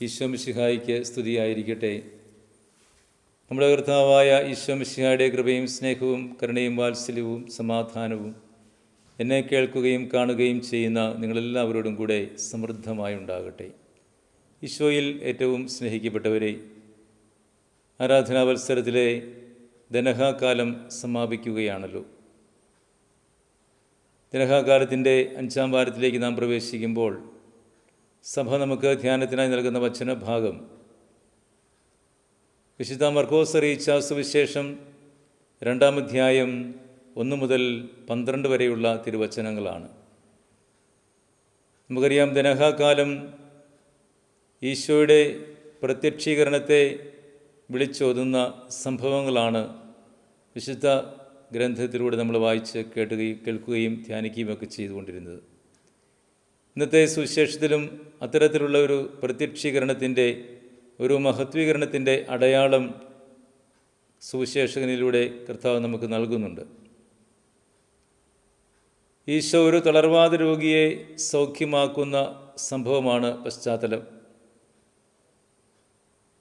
ഈശ്വമിശിഹായിക്ക് സ്തുതിയായിരിക്കട്ടെ. നമ്മുടെ കർത്താവായ ഈശ്വമിശിഹായുടെ കൃപയും സ്നേഹവും കരുണയും വാത്സല്യവും സമാധാനവും എന്നെ കേൾക്കുകയും കാണുകയും ചെയ്യുന്ന നിങ്ങളെല്ലാവരോടും കൂടെ സമൃദ്ധമായി ഉണ്ടാകട്ടെ. ഈശോയിൽ ഏറ്റവും സ്നേഹിക്കപ്പെട്ടവരെ ആരാധനാവത്സരത്തിലെ ദനഹാകാലം സമാപിക്കുകയാണല്ലോ. ദനഹാകാലത്തിന്റെ അഞ്ചാം വാരത്തിലേക്ക് നാം പ്രവേശിക്കുമ്പോൾ സഭ നമുക്ക് ധ്യാനത്തിനായി നൽകുന്ന വചനഭാഗം വിശുദ്ധ മർക്കോസ് അറിയിച്ച സുവിശേഷം രണ്ടാം അധ്യായം ഒന്ന് മുതൽ പന്ത്രണ്ട് വരെയുള്ള തിരുവചനങ്ങളാണ്. നമുക്കറിയാം ദനഹാകാലം ഈശോയുടെ പ്രത്യക്ഷീകരണത്തെ വിളിച്ചോതുന്ന സംഭവങ്ങളാണ് വിശുദ്ധ ഗ്രന്ഥത്തിലൂടെ നമ്മൾ വായിച്ച് കേട്ടുകയും കേൾക്കുകയും ധ്യാനിക്കുകയും ഒക്കെ ചെയ്തുകൊണ്ടിരുന്നത്. ഇന്നത്തെ സുവിശേഷത്തിലും അത്തരത്തിലുള്ള ഒരു പ്രത്യക്ഷീകരണത്തിന്റെ ഒരു മഹത്വീകരണത്തിന്റെ അടയാളം സുവിശേഷകനിലൂടെ കർത്താവ് നമുക്ക് നൽകുന്നുണ്ട്. ഈശോ ഒരു തളർവാദ രോഗിയെ സൗഖ്യമാക്കുന്ന സംഭവമാണ് പശ്ചാത്തലം.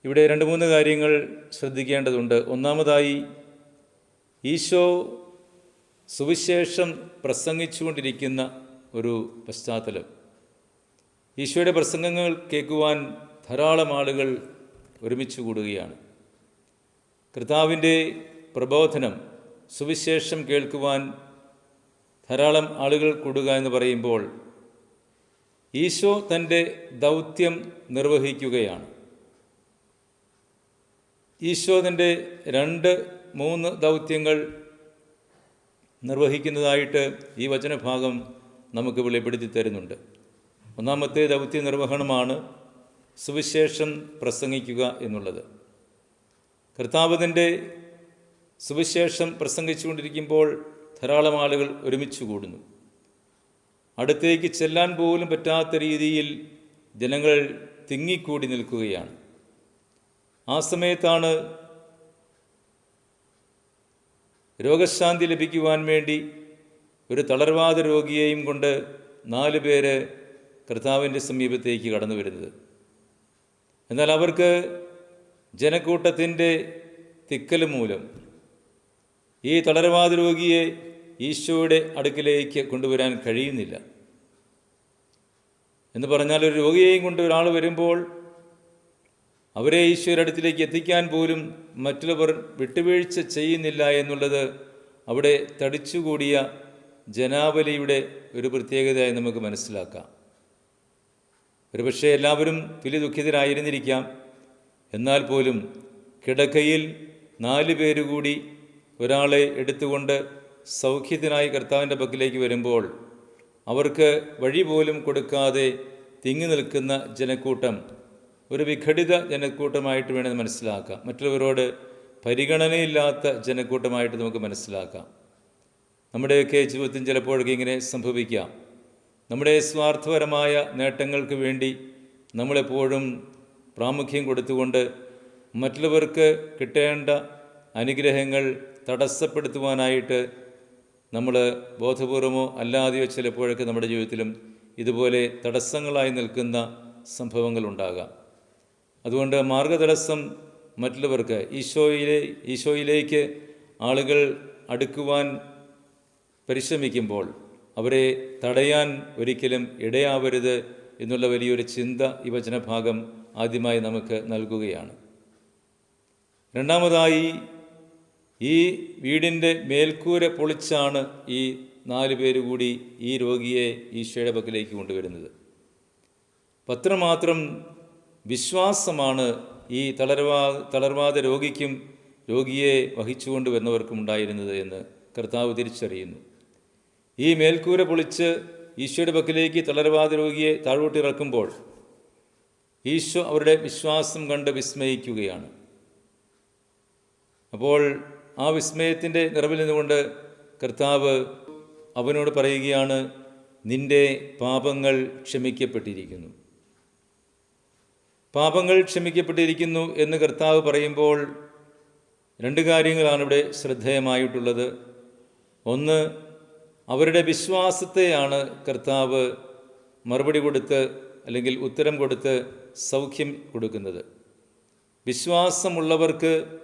ഇവിടെ രണ്ട് മൂന്ന് കാര്യങ്ങൾ ശ്രദ്ധിക്കേണ്ടതുണ്ട്. ഒന്നാമതായി ഈശോ സുവിശേഷം പ്രസംഗിച്ചുകൊണ്ടിരിക്കുന്ന ഒരു പശ്ചാത്തലം. ഈശോയുടെ പ്രസംഗങ്ങൾ കേൾക്കുവാൻ ധാരാളം ആളുകൾ ഒരുമിച്ച് കൂടുകയാണ്. കർത്താവിന്റെ പ്രബോധനം സുവിശേഷം കേൾക്കുവാൻ ധാരാളം ആളുകൾ കൂടുക എന്ന് പറയുമ്പോൾ ഈശോ തന്റെ ദൗത്യം നിർവഹിക്കുകയാണ്. ഈശോ തന്റെ രണ്ട് മൂന്ന് ദൗത്യങ്ങൾ നിർവഹിക്കുന്നതായിട്ട് ഈ വചനഭാഗം നമുക്ക് വെളിപ്പെടുത്തി തരുന്നുണ്ട്. ഒന്നാമത്തെ ദൗത്യ നിർവഹണമാണ് സുവിശേഷം പ്രസംഗിക്കുക എന്നുള്ളത്. കർത്താവതിന്റെ സുവിശേഷം പ്രസംഗിച്ചുകൊണ്ടിരിക്കുമ്പോൾ ധാരാളം ആളുകൾ ഒരുമിച്ച് കൂടുന്നു. അടുത്തേക്ക് ചെല്ലാൻ പോലും പറ്റാത്ത രീതിയിൽ ജനങ്ങൾ തിങ്ങിക്കൂടി നിൽക്കുകയാണ്. ആ സമയത്താണ് രോഗശാന്തി ലഭിക്കുവാൻ വേണ്ടി ഒരു തളർവാദ രോഗിയെയും കൊണ്ട് നാല് പേര് കർത്താവിന്റെ സമീപത്തേക്ക് കടന്നു വരുന്നത്. എന്നാൽ അവർക്ക് ജനക്കൂട്ടത്തിന്റെ തിക്കൽ മൂലം ഈ തളരവാദ രോഗിയെ ഈശോയുടെ അടുക്കിലേക്ക് കൊണ്ടുവരാൻ കഴിയുന്നില്ല. എന്ന് പറഞ്ഞാൽ ഒരു രോഗിയെയും കൊണ്ട് ഒരാൾ വരുമ്പോൾ അവരെ ഈശോയുടെ അടുത്തിലേക്ക് എത്തിക്കാൻ പോലും മറ്റുള്ളവർ വിട്ടുവീഴ്ച ചെയ്യുന്നില്ല എന്നുള്ളത് അവിടെ തടിച്ചുകൂടിയ ജനാവലിയുടെ ഒരു പ്രത്യേകതയായി നമുക്ക് മനസ്സിലാക്കാം. ഒരുപക്ഷെ എല്ലാവരും തുല്യ ദുഃഖിതരായിരുന്നിരിക്കാം. എന്നാൽ പോലും കിടക്കയിൽ നാല് പേരുകൂടി ഒരാളെ എടുത്തുകൊണ്ട് സൗഖ്യത്തിനായി കർത്താവിന്റെ പക്കിലേക്ക് വരുമ്പോൾ അവർക്ക് വഴി പോലും കൊടുക്കാതെ തിങ്ങി നിൽക്കുന്ന ജനക്കൂട്ടം ഒരു വിഘടിത ജനക്കൂട്ടമായിട്ട് വേണമെന്ന് മനസ്സിലാക്കാം. മറ്റുള്ളവരോട് പരിഗണനയില്ലാത്ത ജനക്കൂട്ടമായിട്ട് നമുക്ക് മനസ്സിലാക്കാം. നമ്മുടെയൊക്കെ ജീവിതത്തിൽ ചിലപ്പോഴൊക്കെ ഇങ്ങനെ സംഭവിക്കാം. നമ്മുടെ സ്വാർത്ഥപരമായ നേട്ടങ്ങൾക്ക് വേണ്ടി നമ്മളെപ്പോഴും പ്രാമുഖ്യം കൊടുത്തുകൊണ്ട് മറ്റുള്ളവർക്ക് കിട്ടേണ്ട അനുഗ്രഹങ്ങൾ തടസ്സപ്പെടുത്തുവാനായിട്ട് നമ്മൾ ബോധപൂർവമോ അല്ലാതെയോ ചിലപ്പോഴൊക്കെ നമ്മുടെ ജീവിതത്തിലും ഇതുപോലെ തടസ്സങ്ങളായി നിൽക്കുന്ന സംഭവങ്ങളുണ്ടാകാം അതുകൊണ്ട് മാർഗതടസ്സം മറ്റുള്ളവർക്ക് ഈശോയിലെ ഈശോയിലേക്ക് ആളുകൾ അടുക്കുവാൻ പരിശ്രമിക്കുമ്പോൾ അവരെ തടയാൻ ഒരിക്കലും ഇടയാവരുത് എന്നുള്ള വലിയൊരു ചിന്ത ഈ വചനഭാഗം ആദ്യമായി നമുക്ക് നൽകുകയാണ്. രണ്ടാമതായി ഈ വീടിന്റെ മേൽക്കൂര പൊളിച്ചാണ് ഈ നാല് പേര് കൂടി ഈ രോഗിയെ ഈശോയുടെ പക്കലേക്ക് കൊണ്ടുവരുന്നത്. പത്രമാത്രം വിശ്വാസമാണ് ഈ തളർവാ തളർവാദ രോഗിക്കും രോഗിയെ വഹിച്ചുകൊണ്ട് വരുന്നവർക്കും ഉണ്ടായിരുന്നത് എന്ന് കർത്താവ് തിരിച്ചറിയുന്നു. ഈ മേൽക്കൂര പൊളിച്ച് ഈശോയുടെ പക്കിലേക്ക് തളരവാദ രോഗിയെ താഴോട്ടിറക്കുമ്പോൾ ഈശോ അവരുടെ വിശ്വാസം കണ്ട് വിസ്മയിക്കുകയാണ്. അപ്പോൾ ആ വിസ്മയത്തിന്റെ നിറവിൽ നിന്നുകൊണ്ട് കർത്താവ് അവനോട് പറയുകയാണ് നിന്റെ പാപങ്ങൾ ക്ഷമിക്കപ്പെട്ടിരിക്കുന്നു. പാപങ്ങൾ ക്ഷമിക്കപ്പെട്ടിരിക്കുന്നു എന്ന് കർത്താവ് പറയുമ്പോൾ രണ്ട് കാര്യങ്ങളാണ് ഇവിടെ ശ്രദ്ധേയമായിട്ടുള്ളത്. ഒന്ന് അവരുടെ വിശ്വാസത്തെയാണ് കർത്താവ് മറുപടി കൊടുത്ത് അല്ലെങ്കിൽ ഉത്തരം കൊടുത്ത് സൗഖ്യം കൊടുക്കുന്നത്. വിശ്വാസമുള്ളവർക്ക്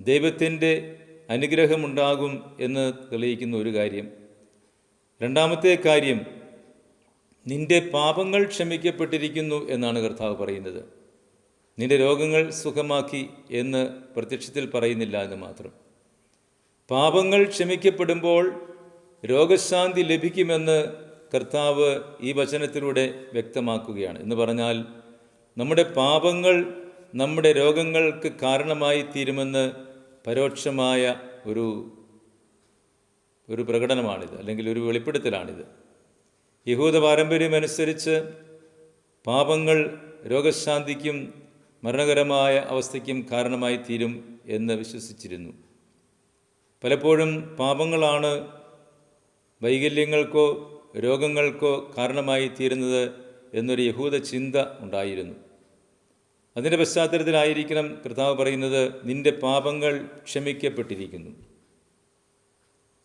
ദൈവത്തിന്റെ അനുഗ്രഹമുണ്ടാകും എന്ന് തെളിയിക്കുന്ന ഒരു കാര്യം. രണ്ടാമത്തെ കാര്യം നിന്റെ പാപങ്ങൾ ക്ഷമിക്കപ്പെട്ടിരിക്കുന്നു എന്നാണ് കർത്താവ് പറയുന്നത്. നിന്റെ രോഗങ്ങൾ സുഖമാക്കി എന്ന് പ്രത്യക്ഷത്തിൽ പറയുന്നില്ല എന്ന് മാത്രം. പാപങ്ങൾ ക്ഷമിക്കപ്പെടുമ്പോൾ രോഗശാന്തി ലഭിക്കുമെന്ന് കർത്താവ് ഈ വചനത്തിലൂടെ വ്യക്തമാക്കുകയാണ്. എന്ന് പറഞ്ഞാൽ നമ്മുടെ പാപങ്ങൾ നമ്മുടെ രോഗങ്ങൾക്ക് കാരണമായി തീരുമെന്ന് പരോക്ഷമായ ഒരു ഒരു പ്രകടനമാണിത് അല്ലെങ്കിൽ ഒരു വെളിപ്പെടുത്തലാണിത്. യഹൂദ പാരമ്പര്യമനുസരിച്ച് പാപങ്ങൾ രോഗശാന്തിക്കും മരണകരമായ അവസ്ഥയ്ക്കും കാരണമായി തീരും എന്ന് വിശ്വസിച്ചിരുന്നു. പലപ്പോഴും പാപങ്ങളാണ് വൈകല്യങ്ങൾക്കോ രോഗങ്ങൾക്കോ കാരണമായി തീരുന്നത് എന്നൊരു യഹൂദ ചിന്ത ഉണ്ടായിരുന്നു. അതിന്റെ പശ്ചാത്തലത്തിലായിരിക്കണം കർത്താവ് പറയുന്നത് നിന്റെ പാപങ്ങൾ ക്ഷമിക്കപ്പെട്ടിരിക്കുന്നു.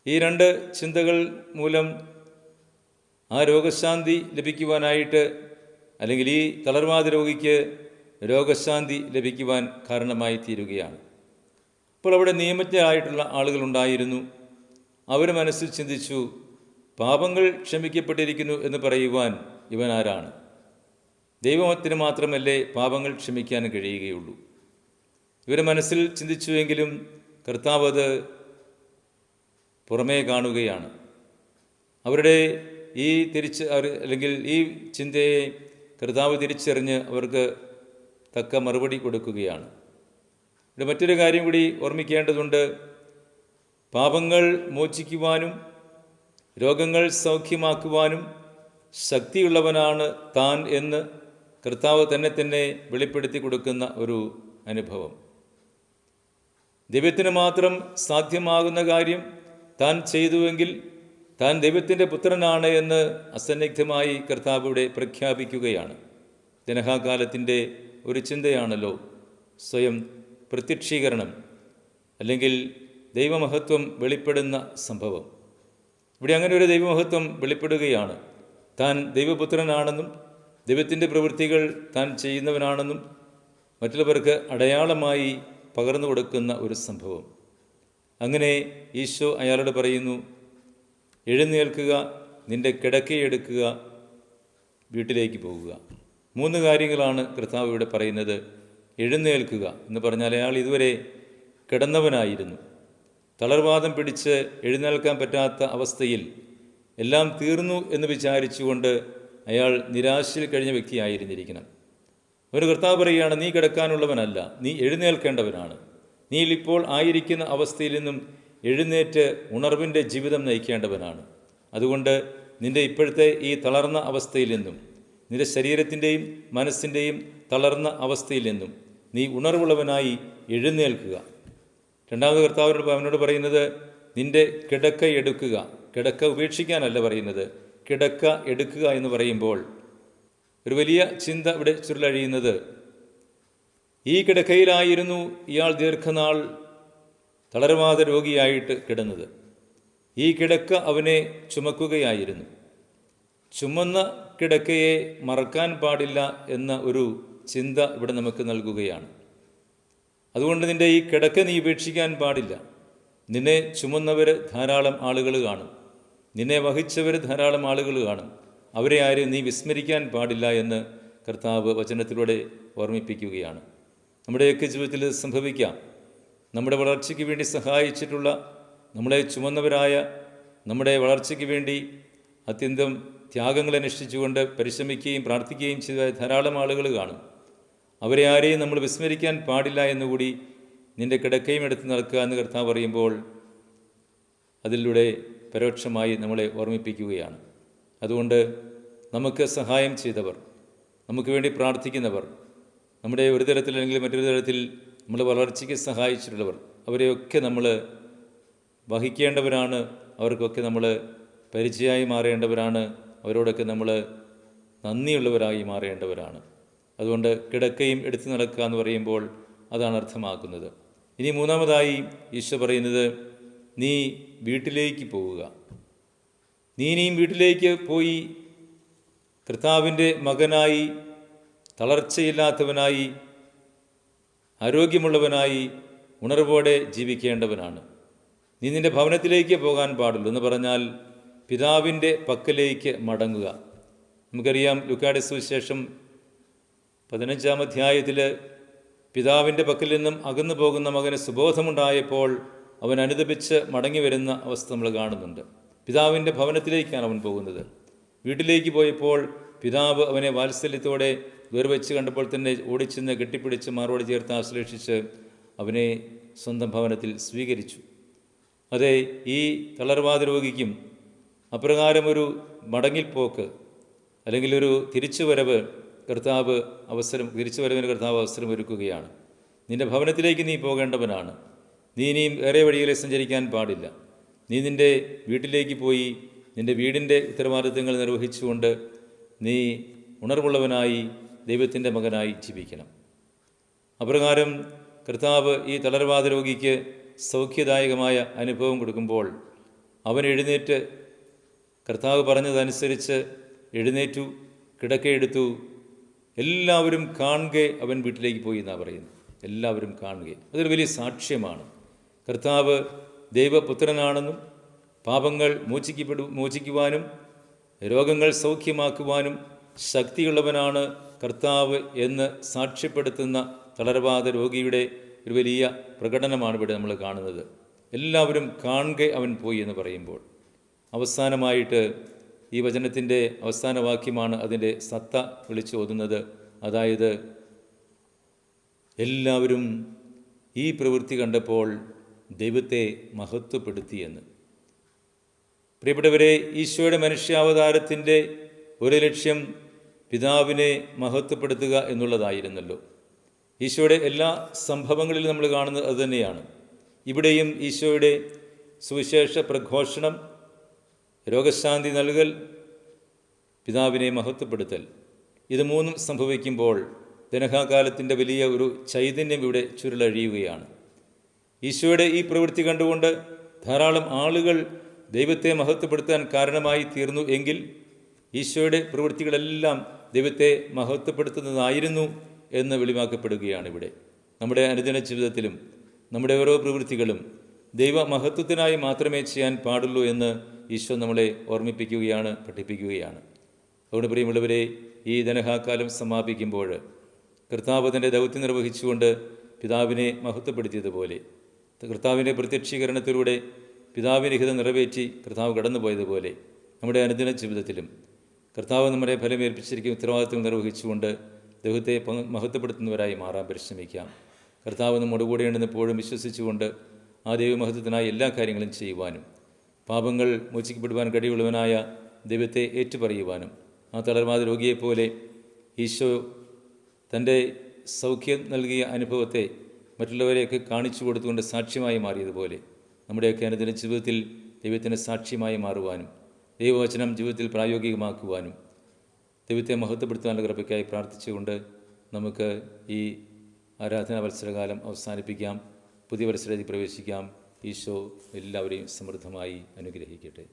ഈ രണ്ട് ചിന്തകൾ മൂലം ആ രോഗശാന്തി ലഭിക്കുവാനായിട്ട് അല്ലെങ്കിൽ ഈ തളർവാദ രോഗിക്ക് രോഗശാന്തി ലഭിക്കുവാൻ കാരണമായി തീരുകയാണ്. അപ്പോൾ അവിടെ നിയമജ്ഞരായിട്ടുള്ള ആളുകളുണ്ടായിരുന്നു അവർ മനസ്സിൽ ചിന്തിച്ചു പാപങ്ങൾ ക്ഷമിക്കപ്പെട്ടിരിക്കുന്നു എന്ന് പറയുവാൻ ഇവൻ ആരാണ്? ദൈവത്തിന് മാത്രമല്ലേ പാപങ്ങൾ ക്ഷമിക്കാൻ കഴിയുകയുള്ളൂ. ഇവരെ മനസ്സിൽ ചിന്തിച്ചുവെങ്കിലും കർത്താവ് അത് പുറമേ കാണുകയാണ്. അവരുടെ ഈ തിരിച്ച് അല്ലെങ്കിൽ ഈ ചിന്തയെ കർത്താവ് തിരിച്ചറിഞ്ഞ് അവർക്ക് തക്ക മറുപടി കൊടുക്കുകയാണ്. ഇവിടെ മറ്റൊരു കാര്യം കൂടി ഓർമ്മിക്കേണ്ടതുണ്ട്. പാപങ്ങൾ മോചിക്കുവാനും രോഗങ്ങൾ സൗഖ്യമാക്കുവാനും ശക്തിയുള്ളവനാണ് താൻ എന്ന് കർത്താവ് തന്നെ തന്നെ വെളിപ്പെടുത്തി കൊടുക്കുന്ന ഒരു അനുഭവം. ദൈവത്തിന് മാത്രം സാധ്യമാകുന്ന കാര്യം താൻ ചെയ്തുവെങ്കിൽ താൻ ദൈവത്തിന്റെ പുത്രനാണ് എന്ന് അസന്നിഗ്ധമായി കർത്താവ് ഇവിടെ പ്രഖ്യാപിക്കുകയാണ്. ജനഹാകാലത്തിന്റെ ഒരു ചിന്തയാണല്ലോ സ്വയം പ്രത്യക്ഷീകരണം അല്ലെങ്കിൽ ദൈവമഹത്വം വെളിപ്പെടുന്ന സംഭവം. ഇവിടെ അങ്ങനെ ഒരു ദൈവമഹത്വം വെളിപ്പെടുകയാണ്. താൻ ദൈവപുത്രനാണെന്നും ദൈവത്തിന്റെ പ്രവൃത്തികൾ താൻ ചെയ്യുന്നവനാണെന്നും മറ്റുള്ളവർക്ക് അടയാളമായി പകർന്നു കൊടുക്കുന്ന ഒരു സംഭവം. അങ്ങനെ ഈശോ അയാളോട് പറയുന്നു എഴുന്നേൽക്കുക നിന്റെ കിടക്കയെടുക്കുക വീട്ടിലേക്ക് പോകുക. മൂന്ന് കാര്യങ്ങളാണ് കർത്താവ് ഇവിടെ പറയുന്നത്. എഴുന്നേൽക്കുക എന്ന് പറഞ്ഞാൽ അയാൾ ഇതുവരെ കിടന്നവനായിരുന്നു. തളർവാദം പിടിച്ച് എഴുന്നേൽക്കാൻ പറ്റാത്ത അവസ്ഥയിൽ എല്ലാം തീർന്നു എന്ന് വിചാരിച്ചുകൊണ്ട് അയാൾ നിരാശയിൽ കഴിഞ്ഞ വ്യക്തിയായിരുന്നിരിക്കണം. ഒരു കർത്താവ് പറയുകയാണ് നീ കിടക്കാനുള്ളവനല്ല നീ എഴുന്നേൽക്കേണ്ടവനാണ്. നീ ഇപ്പോൾ ആയിരിക്കുന്ന അവസ്ഥയിൽ നിന്നും എഴുന്നേറ്റ് ഉണർവിന്റെ ജീവിതം നയിക്കേണ്ടവനാണ്. അതുകൊണ്ട് നിന്റെ ഇപ്പോഴത്തെ ഈ തളർന്ന അവസ്ഥയിൽ നിന്നും നിന്റെ ശരീരത്തിന്റെയും മനസ്സിന്റെയും തളർന്ന അവസ്ഥയിൽ നിന്നും നീ ഉണർവുള്ളവനായി എഴുന്നേൽക്കുക. രണ്ടാമത് കർത്താവിനോട് അവനോട് പറയുന്നത് നിന്റെ കിടക്ക എടുക്കുക. കിടക്ക ഉപേക്ഷിക്കാനല്ല പറയുന്നത്. കിടക്ക എടുക്കുക എന്ന് പറയുമ്പോൾ ഒരു വലിയ ചിന്ത ഇവിടെ ചുരുളഴിയുന്നത്. ഈ കിടക്കയിലായിരുന്നു ഇയാൾ ദീർഘനാൾ തളരവാദ രോഗിയായിട്ട് കിടന്നത്. ഈ കിടക്ക അവനെ ചുമക്കുകയായിരുന്നു. ചുമന്ന കിടക്കയെ മറക്കാൻ പാടില്ല എന്ന ഒരു ചിന്ത ഇവിടെ നമുക്ക് നൽകുകയാണ്. അതുകൊണ്ട് നിന്റെ ഈ കിടക്ക നീ ഉപേക്ഷിക്കാൻ പാടില്ല. നിന്നെ ചുമന്നവർ ധാരാളം ആളുകൾ കാണും. നിന്നെ വഹിച്ചവർ ധാരാളം ആളുകൾ കാണും. അവരെ ആരും നീ വിസ്മരിക്കാൻ പാടില്ല എന്ന് കർത്താവ് വചനത്തിലൂടെ ഓർമ്മിപ്പിക്കുകയാണ്. നമ്മുടെയൊക്കെ ജീവിതത്തിൽ സംഭവിക്കാം. നമ്മുടെ വളർച്ചയ്ക്ക് വേണ്ടി സഹായിച്ചിട്ടുള്ള നമ്മളെ ചുമന്നവരായ നമ്മുടെ വളർച്ചയ്ക്ക് വേണ്ടി അത്യന്തം ത്യാഗങ്ങൾ അനുഷ്ഠിച്ചുകൊണ്ട് പരിശ്രമിക്കുകയും പ്രാർത്ഥിക്കുകയും ചെയ്ത ധാരാളം ആളുകൾ കാണും. അവരെ ആരെയും നമ്മൾ വിസ്മരിക്കാൻ പാടില്ല എന്നുകൂടി നിന്റെ കിടക്കയും എടുത്ത് നടക്കുക എന്ന് കർത്താവ് പറയുമ്പോൾ അതിലൂടെ പരോക്ഷമായി നമ്മളെ ഓർമ്മിപ്പിക്കുകയാണ്. അതുകൊണ്ട് നമുക്ക് സഹായം ചെയ്തവർ നമുക്ക് വേണ്ടി പ്രാർത്ഥിക്കുന്നവർ നമ്മുടെ ഒരു തരത്തിൽ അല്ലെങ്കിൽ മറ്റൊരു തരത്തിൽ നമ്മുടെ വളർച്ചയ്ക്ക് സഹായിച്ചിട്ടുള്ളവർ അവരെയൊക്കെ നമ്മൾ വഹിക്കേണ്ടവരാണ് അവർക്കൊക്കെ നമ്മൾ പരിചയമായി മാറേണ്ടവരാണ് അവരോടൊക്കെ നമ്മൾ നന്ദിയുള്ളവരായി മാറേണ്ടവരാണ്. അതുകൊണ്ട് കിടക്കയും എടുത്തു നടക്കുക എന്ന് പറയുമ്പോൾ അതാണ് അർത്ഥമാക്കുന്നത്. ഇനി മൂന്നാമതായി ഈശോ പറയുന്നത് നീ വീട്ടിലേക്ക് പോവുക. നീ ഇനിയും വീട്ടിലേക്ക് പോയി കർത്താവിന്റെ മകനായി തളർച്ചയില്ലാത്തവനായി ആരോഗ്യമുള്ളവനായി ഉണർവോടെ ജീവിക്കേണ്ടവനാണ്. നീ നിന്റെ ഭവനത്തിലേക്ക് പോകാൻ പാടുള്ളൂ എന്ന് പറഞ്ഞാൽ പിതാവിന്റെ പക്കലേക്ക് മടങ്ങുക. നമുക്കറിയാം ലുക്കാടെ സുവിശേഷം പതിനഞ്ചാം അധ്യായത്തിൽ പിതാവിന്റെ പക്കൽ നിന്നും അകന്നു പോകുന്ന മകന് സുബോധമുണ്ടായപ്പോൾ അവൻ അനുദപിച്ച് മടങ്ങി വരുന്ന അവസ്ഥ നമ്മൾ കാണുന്നുണ്ട്. പിതാവിന്റെ ഭവനത്തിലേക്കാണ് അവൻ പോകുന്നത്. വീട്ടിലേക്ക് പോയപ്പോൾ പിതാവ് അവനെ വാത്സല്യത്തോടെ ദൂരവെച്ച് കണ്ടപ്പോൾ തന്നെ ഓടിച്ചെന്ന് കെട്ടിപ്പിടിച്ച് മാറോട് ചേർത്ത് ആശ്ലേഷിച്ച് അവനെ സ്വന്തം ഭവനത്തിൽ സ്വീകരിച്ചു. അതെ ഈ തളർവാദ രോഗിക്കും അപ്രകാരം ഒരു മടങ്ങിൽപ്പോക്ക് അല്ലെങ്കിൽ ഒരു തിരിച്ചുവരവ് കർത്താവ് അവസരം തിരിച്ചു വരവിന് കർത്താവ് അവസരം ഒരുക്കുകയാണ്. നിന്റെ ഭവനത്തിലേക്ക് നീ പോകേണ്ടവനാണ്. നീ ഇനിയും വേറെ വഴികളെ സഞ്ചരിക്കാൻ പാടില്ല. നീ നിന്റെ വീട്ടിലേക്ക് പോയി നിന്റെ വീടിന്റെ ഉത്തരവാദിത്തങ്ങൾ നിർവഹിച്ചുകൊണ്ട് നീ ഉണർവുള്ളവനായി ദൈവത്തിന്റെ മകനായി ജീവിക്കണം. അപ്രകാരം കർത്താവ് ഈ തളർവാദ രോഗിക്ക് സൗഖ്യദായകമായ അനുഭവം കൊടുക്കുമ്പോൾ അവൻ എഴുന്നേറ്റ് കർത്താവ് പറഞ്ഞതനുസരിച്ച് എഴുന്നേറ്റു കിടക്കയെടുത്തു എല്ലാവരും കാണുക അവൻ വീട്ടിലേക്ക് പോയി എന്നാണ് പറയുന്നത്. എല്ലാവരും കാണുക. അതൊരു വലിയ സാക്ഷ്യമാണ്. കർത്താവ് ദൈവപുത്രനാണെന്നും പാപങ്ങൾ മോചിക്കപ്പെടു മോചിക്കുവാനും രോഗങ്ങൾ സൗഖ്യമാക്കുവാനും ശക്തിയുള്ളവനാണ് കർത്താവ് എന്ന് സാക്ഷ്യപ്പെടുത്തുന്ന തളർവാദ രോഗിയുടെ ഒരു വലിയ പ്രകടനമാണ് ഇവിടെ നമ്മൾ കാണുന്നത്. എല്ലാവരും കാണുക അവൻ പോയി എന്ന് പറയുമ്പോൾ അവസാനമായിട്ട് ഈ വചനത്തിന്റെ അവസാന വാക്യമാണ് അതിന്റെ സത്ത വിളിച്ചു ഓതുന്നത്. അതായത് എല്ലാവരും ഈ പ്രവൃത്തി കണ്ടപ്പോൾ ദൈവത്തെ മഹത്വപ്പെടുത്തിയെന്ന്. പ്രിയപ്പെട്ടവരെ ഈശോയുടെ മനുഷ്യാവതാരത്തിന്റെ ഒരു ലക്ഷ്യം പിതാവിനെ മഹത്വപ്പെടുത്തുക എന്നുള്ളതായിരുന്നല്ലോ. ഈശോയുടെ എല്ലാ സംഭവങ്ങളിലും നമ്മൾ കാണുന്നത് അതുതന്നെയാണ് ഇവിടെയും ഈശോയുടെ സുവിശേഷ പ്രഘോഷണം രോഗശാന്തി നൽകൽ പിതാവിനെ മഹത്വപ്പെടുത്തൽ. ഇത് മൂന്നും സംഭവിക്കുമ്പോൾ ദനഹാകാലത്തിന്റെ വലിയ ഒരു ചൈതന്യം ഇവിടെ ചുരുളഴിയുകയാണ്. ഈശോയുടെ ഈ പ്രവൃത്തി കണ്ടുകൊണ്ട് ധാരാളം ആളുകൾ ദൈവത്തെ മഹത്വപ്പെടുത്താൻ കാരണമായി തീർന്നു എങ്കിൽ ഈശോയുടെ പ്രവൃത്തികളെല്ലാം ദൈവത്തെ മഹത്വപ്പെടുത്തുന്നതായിരുന്നു എന്ന് വെളിവാക്കപ്പെടുകയാണ് ഇവിടെ. നമ്മുടെ അനുദിന ജീവിതത്തിലും നമ്മുടെ ഓരോ പ്രവൃത്തികളും ദൈവ മഹത്വത്തിനായി മാത്രമേ ചെയ്യാൻ പാടുള്ളൂ എന്ന് ഈശോ നമ്മളെ ഓർമ്മിപ്പിക്കുകയാണ് പഠിപ്പിക്കുകയാണ്. അതുകൊണ്ട് പ്രിയമുള്ളവരെ ഈ ധനഹാക്കാലം സമാപിക്കുമ്പോൾ കർത്താവ് തന്റെ ദൗത്യം നിർവഹിച്ചുകൊണ്ട് പിതാവിനെ മഹത്വപ്പെടുത്തിയതുപോലെ കർത്താവിന്റെ പ്രത്യക്ഷീകരണത്തിലൂടെ പിതാവിനിഹിതം ഹിതം നിറവേറ്റി കർത്താവ് കടന്നുപോയതുപോലെ നമ്മുടെ അനുദിന ജീവിതത്തിലും കർത്താവ് നമ്മളെ ഫലമേൽപ്പിച്ചിരിക്കും ഉത്തരവാദിത്വം നിർവഹിച്ചുകൊണ്ട് ദൈവത്തെ മഹത്വപ്പെടുത്തുന്നവരായി മാറാൻ പരിശ്രമിക്കാം. കർത്താവ് നമ്മോട് കൂടെയുണ്ടെന്ന് എപ്പോഴും വിശ്വസിച്ചുകൊണ്ട് ആ ദൈവമഹത്വത്തിനായി എല്ലാ കാര്യങ്ങളും ചെയ്യുവാനും പാപങ്ങൾ മോചിക്കപ്പെടുവാൻ കഴിവുള്ളവനായ ദൈവത്തെ ഏറ്റുപറയുവാനും ആ തളർവാദ രോഗിയെപ്പോലെ ഈശോ തന്റെ സൗഖ്യം നൽകിയ അനുഭവത്തെ മറ്റുള്ളവരെയൊക്കെ കാണിച്ചു കൊടുത്തുകൊണ്ട് സാക്ഷ്യമായി മാറിയതുപോലെ നമ്മുടെയൊക്കെ അനുദിന ജീവിതത്തിൽ ദൈവത്തിന്റെ സാക്ഷ്യമായി മാറുവാനും ദൈവവചനം ജീവിതത്തിൽ പ്രായോഗികമാക്കുവാനും ദൈവത്തെ മഹത്വപ്പെടുത്താനുള്ള കൃപയ്ക്കായി പ്രാർത്ഥിച്ചുകൊണ്ട് നമുക്ക് ഈ ആരാധനാ മത്സരകാലം അവസാനിപ്പിക്കാം. പുതിയ പരിസരത്തിൽ പ്രവേശിക്കാം. ഈശോ എല്ലാവരെയും സമൃദ്ധമായി അനുഗ്രഹിക്കട്ടെ.